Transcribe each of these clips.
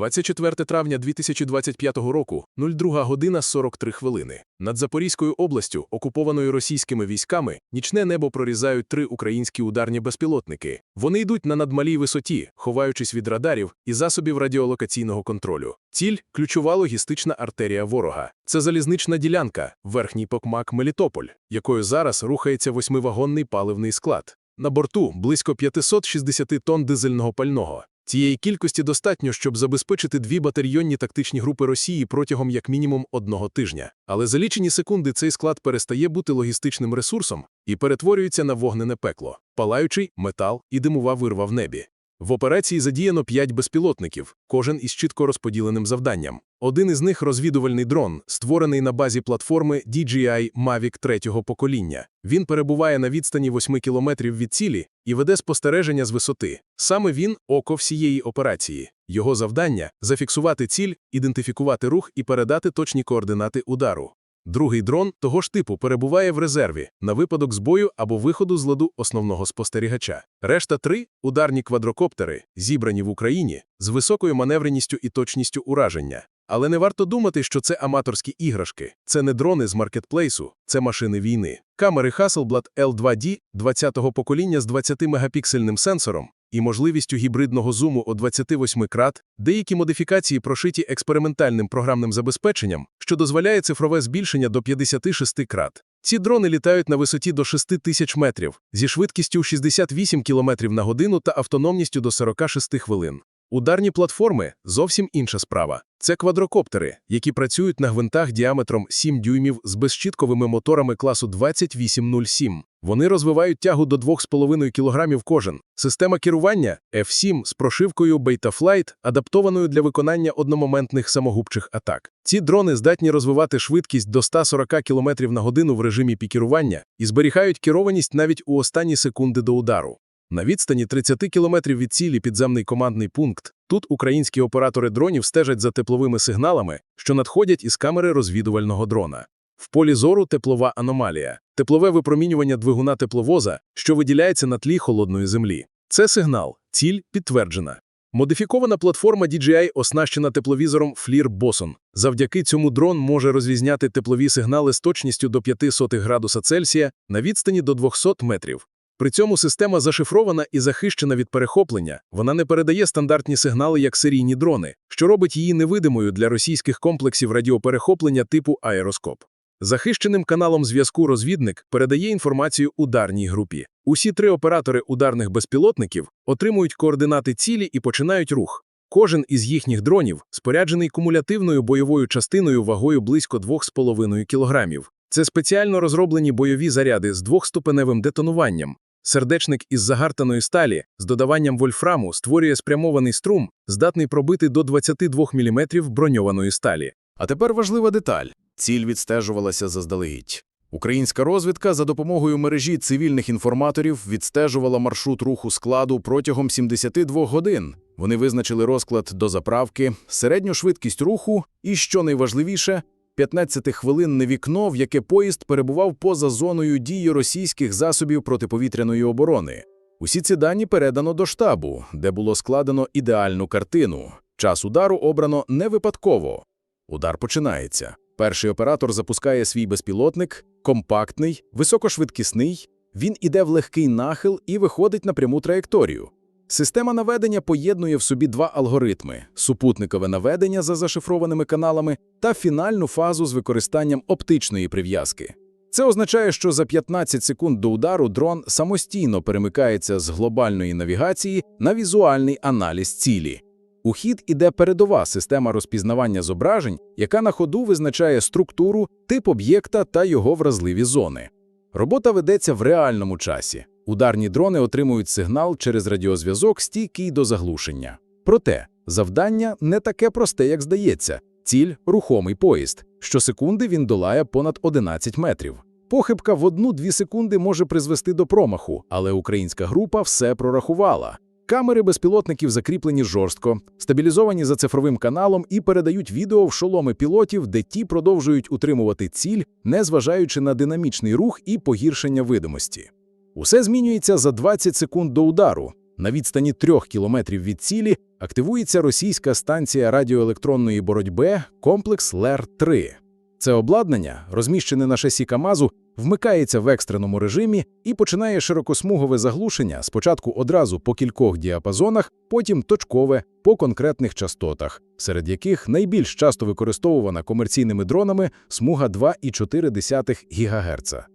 24 травня 2025 року, 02 година 43 хвилини. Над Запорізькою областю, окупованою російськими військами, нічне небо прорізають три українські ударні безпілотники. Вони йдуть на надмалій висоті, ховаючись від радарів і засобів радіолокаційного контролю. Ціль – ключова логістична артерія ворога. Це залізнична ділянка, верхній покмак Мелітополь, якою зараз рухається восьмивагонний паливний склад. На борту близько 560 тонн дизельного пального. Цієї кількості достатньо, щоб забезпечити дві батальйонні тактичні групи Росії протягом як мінімум одного тижня. Але за лічені секунди цей склад перестає бути логістичним ресурсом і перетворюється на вогнене пекло, палаючий метал і димова вирва в небі. В операції задіяно п'ять безпілотників, кожен із чітко розподіленим завданням. Один із них розвідувальний дрон, створений на базі платформи DJI Mavic третього покоління. Він перебуває на відстані 8 кілометрів від цілі і веде спостереження з висоти. Саме він око всієї операції. Його завдання зафіксувати ціль, ідентифікувати рух і передати точні координати удару. Другий дрон того ж типу перебуває в резерві на випадок збою або виходу з ладу основного спостерігача. Решта три ударні квадрокоптери, зібрані в Україні з високою маневреністю і точністю ураження. Але не варто думати, що це аматорські іграшки. Це не дрони з маркетплейсу, це машини війни. Камери Hasselblad L2D 20-го покоління з 20-мегапіксельним сенсором і можливістю гібридного зуму о 28 крат, деякі модифікації прошиті експериментальним програмним забезпеченням, що дозволяє цифрове збільшення до 56 крат. Ці дрони літають на висоті до 6 тисяч метрів зі швидкістю 68 км на годину та автономністю до 46 хвилин. Ударні платформи зовсім інша справа. Це квадрокоптери, які працюють на гвинтах діаметром 7 дюймів з безщітковими моторами класу 2807. Вони розвивають тягу до 2,5 кг кожен. Система керування F7 з прошивкою Betaflight, адаптованою для виконання одномоментних самогубчих атак. Ці дрони здатні розвивати швидкість до 140 км на годину в режимі пікірування і зберігають керованість навіть у останні секунди до удару. На відстані 30 кілометрів від цілі підземний командний пункт. Тут українські оператори дронів стежать за тепловими сигналами, що надходять із камери розвідувального дрона. В полі зору теплова аномалія, теплове випромінювання двигуна тепловоза, що виділяється на тлі холодної землі. Це сигнал, ціль підтверджена. Модифікована платформа DJI оснащена тепловізором FLIR Boson. Завдяки цьому дрон може розрізняти теплові сигнали з точністю до 0,05 градуса Цельсія на відстані до 200 метрів. При цьому система зашифрована і захищена від перехоплення, вона не передає стандартні сигнали як серійні дрони, що робить її невидимою для російських комплексів радіоперехоплення типу аероскоп. Захищеним каналом зв'язку розвідник передає інформацію ударній групі. Усі три оператори ударних безпілотників отримують координати цілі і починають рух. Кожен із їхніх дронів споряджений кумулятивною бойовою частиною вагою близько 2,5 кг. Це спеціально розроблені бойові заряди з двохступеневим детонуванням. Сердечник із загартаної сталі з додаванням вольфраму створює спрямований струм, здатний пробити до 22 мм броньованої сталі. А тепер важлива деталь. Ціль відстежувалася заздалегідь. Українська розвідка за допомогою мережі цивільних інформаторів відстежувала маршрут руху складу протягом 72 годин. Вони визначили розклад до заправки, середню швидкість руху і, що найважливіше, 15-хвилинне вікно, в яке поїзд перебував поза зоною дії російських засобів протиповітряної оборони. Усі ці дані передано до штабу, де було складено ідеальну картину. Час удару обрано не випадково. Удар починається. Перший оператор запускає свій безпілотник, компактний, високошвидкісний. Він іде в легкий нахил і виходить на пряму траєкторію. Система наведення поєднує в собі два алгоритми: супутникове наведення за зашифрованими каналами та фінальну фазу з використанням оптичної прив'язки. Це означає, що за 15 секунд до удару дрон самостійно перемикається з глобальної навігації на візуальний аналіз цілі. У хід іде передова система розпізнавання зображень, яка на ходу визначає структуру, тип об'єкта та його вразливі зони. Робота ведеться в реальному часі. Ударні дрони отримують сигнал через радіозв'язок, стійкий до заглушення. Проте завдання не таке просте, як здається. Ціль рухомий поїзд. Щосекунди він долає понад 11 метрів. Похибка в 1-2 секунди може призвести до промаху, але українська група все прорахувала. Камери безпілотників закріплені жорстко, стабілізовані за цифровим каналом і передають відео в шоломи пілотів, де ті продовжують утримувати ціль, незважаючи на динамічний рух і погіршення видимості. Усе змінюється за 20 секунд до удару. На відстані трьох кілометрів від цілі активується російська станція радіоелектронної боротьби комплекс ЛЕР-3. Це обладнання, розміщене на шасі КАМАЗу, вмикається в екстреному режимі і починає широкосмугове заглушення спочатку одразу по кількох діапазонах, потім точкове по конкретних частотах, серед яких найбільш часто використовувана комерційними дронами смуга 2,4 ГГц.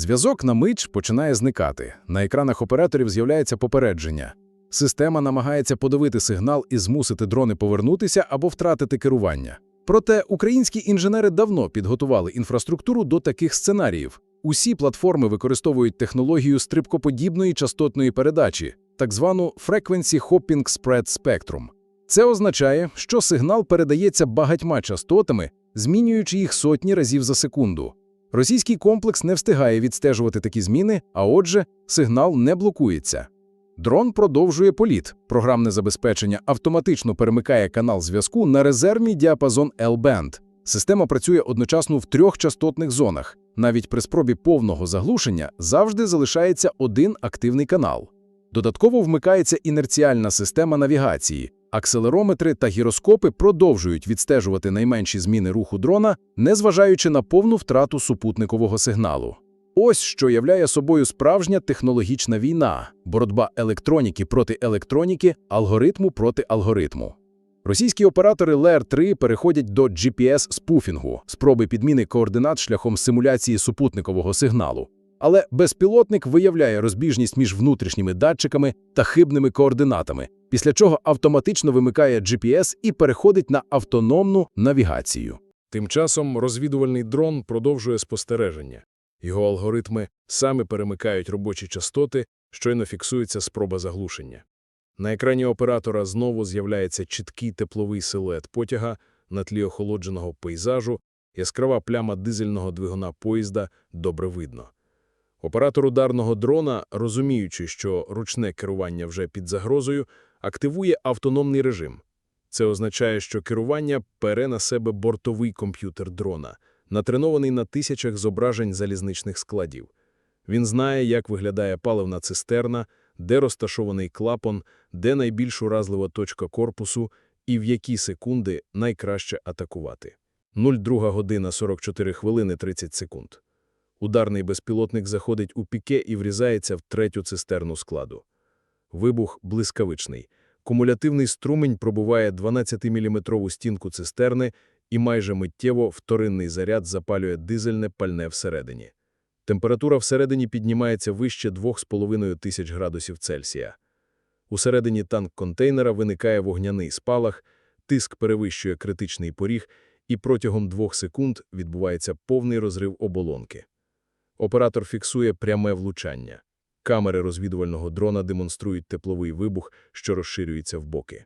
Зв'язок на мить починає зникати. На екранах операторів з'являється попередження. Система намагається подавити сигнал і змусити дрони повернутися або втратити керування. Проте українські інженери давно підготували інфраструктуру до таких сценаріїв. Усі платформи використовують технологію стрибкоподібної частотної передачі, так звану Frequency Hopping Spread Spectrum. Це означає, що сигнал передається багатьма частотами, змінюючи їх сотні разів за секунду. Російський комплекс не встигає відстежувати такі зміни, а отже, сигнал не блокується. Дрон продовжує політ. Програмне забезпечення автоматично перемикає канал зв'язку на резервний діапазон L-band. Система працює одночасно в трьох частотних зонах. Навіть при спробі повного заглушення завжди залишається один активний канал. Додатково вмикається інерціальна система навігації. Акселерометри та гіроскопи продовжують відстежувати найменші зміни руху дрона, незважаючи на повну втрату супутникового сигналу. Ось що являє собою справжня технологічна війна – боротьба електроніки проти електроніки, алгоритму проти алгоритму. Російські оператори ЛЕР-3 переходять до GPS-спуфінгу, спроби підміни координат шляхом симуляції супутникового сигналу. Але безпілотник виявляє розбіжність між внутрішніми датчиками та хибними координатами, після чого автоматично вимикає GPS і переходить на автономну навігацію. Тим часом розвідувальний дрон продовжує спостереження. Його алгоритми самі перемикають робочі частоти, щойно фіксується спроба заглушення. На екрані оператора знову з'являється чіткий тепловий силует потяга на тлі охолодженого пейзажу, яскрава пляма дизельного двигуна поїзда добре видно. Оператор ударного дрона, розуміючи, що ручне керування вже під загрозою, активує автономний режим. Це означає, що керування пере на себе бортовий комп'ютер дрона, натренований на тисячах зображень залізничних складів. Він знає, як виглядає паливна цистерна, де розташований клапан, де найбільш уразлива точка корпусу і в які секунди найкраще атакувати. 02 година 44 хвилини 30 секунд. Ударний безпілотник заходить у піке і врізається в третю цистерну складу. Вибух блискавичний. Кумулятивний струмень пробуває 12-мм стінку цистерни і майже миттєво вторинний заряд запалює дизельне пальне всередині. Температура всередині піднімається вище 2,5 тисяч градусів Цельсія. Усередині танк-контейнера виникає вогняний спалах, тиск перевищує критичний поріг, і протягом двох секунд відбувається повний розрив оболонки. Оператор фіксує пряме влучання. Камери розвідувального дрона демонструють тепловий вибух, що розширюється в боки.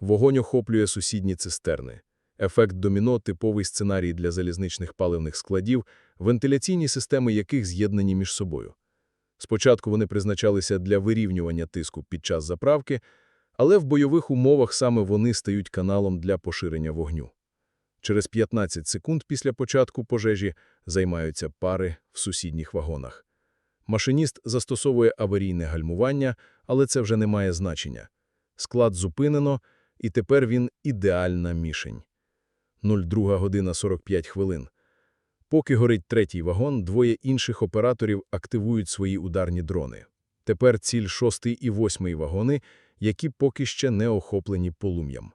Вогонь охоплює сусідні цистерни. Ефект доміно – типовий сценарій для залізничних паливних складів, вентиляційні системи яких з'єднані між собою. Спочатку вони призначалися для вирівнювання тиску під час заправки, але в бойових умовах саме вони стають каналом для поширення вогню. Через 15 секунд після початку пожежі займаються пари в сусідніх вагонах. Машиніст застосовує аварійне гальмування, але це вже не має значення. Склад зупинено, і тепер він ідеальна мішень. 02 година 45 хвилин. Поки горить третій вагон, двоє інших операторів активують свої ударні дрони. Тепер ціль шостий і восьмий вагони, які поки ще не охоплені полум'ям.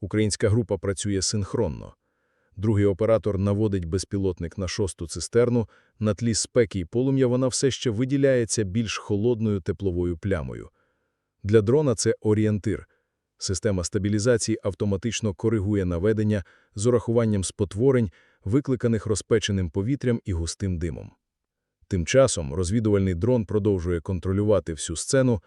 Українська група працює синхронно. Другий оператор наводить безпілотник на шосту цистерну, на тлі спеки і полум'я вона все ще виділяється більш холодною тепловою плямою. Для дрона це орієнтир. Система стабілізації автоматично коригує наведення з урахуванням спотворень, викликаних розпеченим повітрям і густим димом. Тим часом розвідувальний дрон продовжує контролювати всю сцену,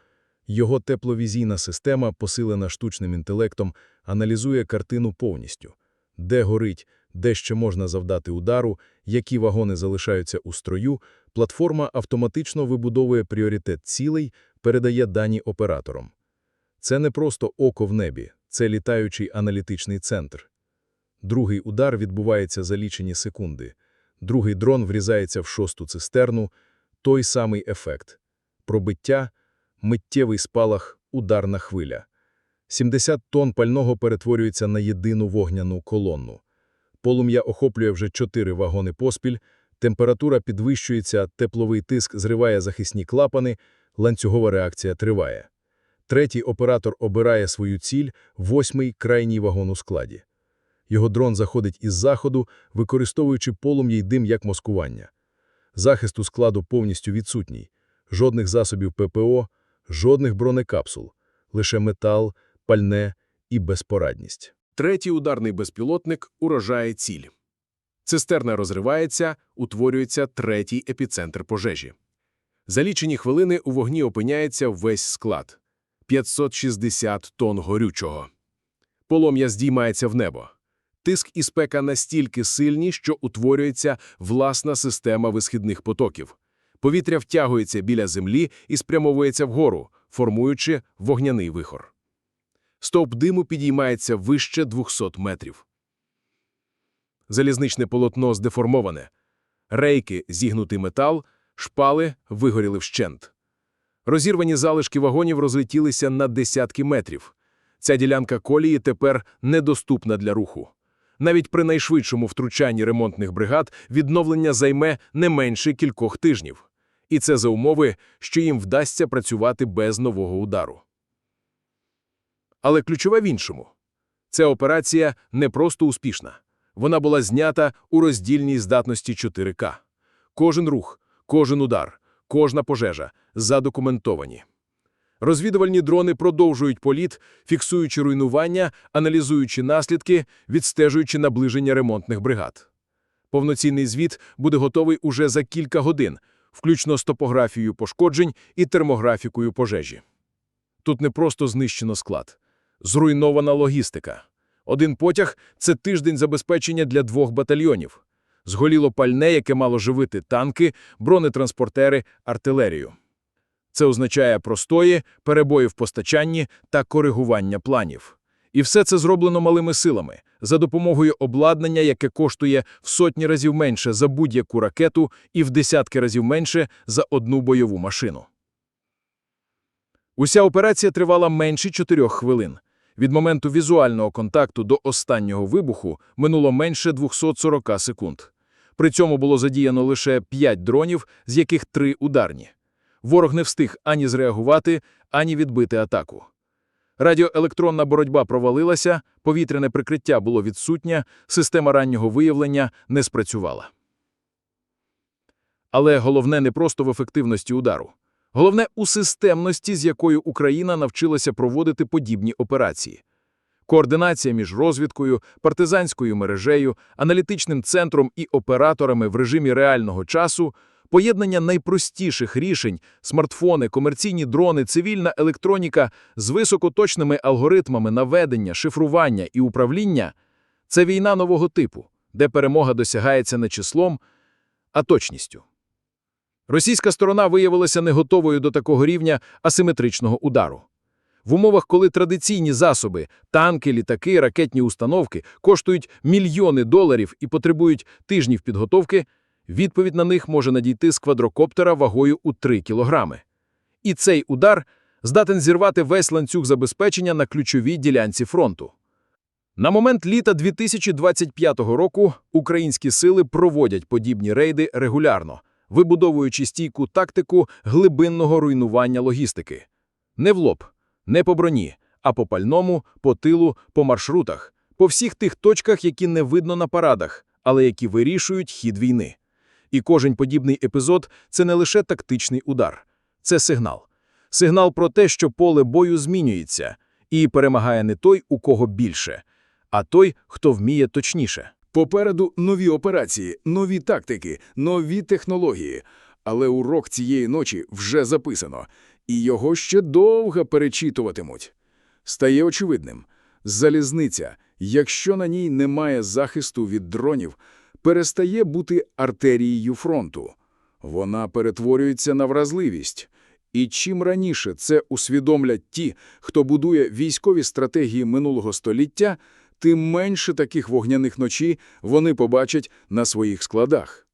його тепловізійна система, посилена штучним інтелектом, аналізує картину повністю. Де горить, де ще можна завдати удару, які вагони залишаються у строю, платформа автоматично вибудовує пріоритет цілей, передає дані операторам. Це не просто око в небі, це літаючий аналітичний центр. Другий удар відбувається за лічені секунди. Другий дрон врізається в шосту цистерну. Той самий ефект. Пробиття, миттєвий спалах, ударна хвиля. 70 тонн пального перетворюється на єдину вогняну колонну. Полум'я охоплює вже чотири вагони поспіль, температура підвищується, тепловий тиск зриває захисні клапани, ланцюгова реакція триває. Третій оператор обирає свою ціль – восьмий крайній вагон у складі. Його дрон заходить із заходу, використовуючи полум'я й дим як маскування. Захист у складу повністю відсутній. Жодних засобів ППО, жодних бронекапсул. Лише метал, пальне і безпорадність. Третій ударний безпілотник уражає ціль. Цистерна розривається, утворюється третій епіцентр пожежі. За лічені хвилини у вогні опиняється весь склад – 560 тонн горючого. Полум'я здіймається в небо. Тиск і спека настільки сильні, що утворюється власна система висхідних потоків. Повітря втягується біля землі і спрямовується вгору, формуючи вогняний вихор. Стовп диму підіймається вище 200 метрів. Залізничне полотно здеформоване. Рейки – зігнутий метал, шпали вигоріли вщент. Розірвані залишки вагонів розлетілися на десятки метрів. Ця ділянка колії тепер недоступна для руху. Навіть при найшвидшому втручанні ремонтних бригад відновлення займе не менше кількох тижнів. І це за умови, що їм вдасться працювати без нового удару. Але ключове в іншому. Ця операція не просто успішна. Вона була знята у роздільній здатності 4К. Кожен рух, кожен удар, кожна пожежа задокументовані. Розвідувальні дрони продовжують політ, фіксуючи руйнування, аналізуючи наслідки, відстежуючи наближення ремонтних бригад. Повноцінний звіт буде готовий уже за кілька годин, включно з топографією пошкоджень і термографікою пожежі. Тут не просто знищено склад. Зруйнована логістика. Один потяг – це тиждень забезпечення для двох батальйонів. Згоріло пальне, яке мало живити танки, бронетранспортери, артилерію. Це означає простої, перебої в постачанні та коригування планів. І все це зроблено малими силами, за допомогою обладнання, яке коштує в сотні разів менше за будь-яку ракету і в десятки разів менше за одну бойову машину. Уся операція тривала менше чотирьох хвилин. Від моменту візуального контакту до останнього вибуху минуло менше 240 секунд. При цьому було задіяно лише 5 дронів, з яких 3 ударні. Ворог не встиг ані зреагувати, ані відбити атаку. Радіоелектронна боротьба провалилася, повітряне прикриття було відсутнє, система раннього виявлення не спрацювала. Але головне не просто в ефективності удару. Головне у системності, з якою Україна навчилася проводити подібні операції. Координація між розвідкою, партизанською мережею, аналітичним центром і операторами в режимі реального часу, поєднання найпростіших рішень – смартфони, комерційні дрони, цивільна електроніка з високоточними алгоритмами наведення, шифрування і управління – це війна нового типу, де перемога досягається не числом, а точністю. Російська сторона виявилася не готовою до такого рівня асиметричного удару. В умовах, коли традиційні засоби – танки, літаки, ракетні установки – коштують мільйони доларів і потребують тижнів підготовки, відповідь на них може надійти з квадрокоптера вагою у 3 кілограми. І цей удар здатен зірвати весь ланцюг забезпечення на ключовій ділянці фронту. На момент літа 2025 року українські сили проводять подібні рейди регулярно, вибудовуючи стійку тактику глибинного руйнування логістики. Не в лоб, не по броні, а по пальному, по тилу, по маршрутах, по всіх тих точках, які не видно на парадах, але які вирішують хід війни. І кожен подібний епізод – це не лише тактичний удар. Це сигнал. Сигнал про те, що поле бою змінюється, і перемагає не той, у кого більше, а той, хто вміє точніше. Попереду нові операції, нові тактики, нові технології. Але урок цієї ночі вже записано, і його ще довго перечитуватимуть. Стає очевидним. Залізниця, якщо на ній немає захисту від дронів, перестає бути артерією фронту. Вона перетворюється на вразливість. І чим раніше це усвідомлять ті, хто будує військові стратегії минулого століття, тим менше таких вогняних ночі вони побачать на своїх складах.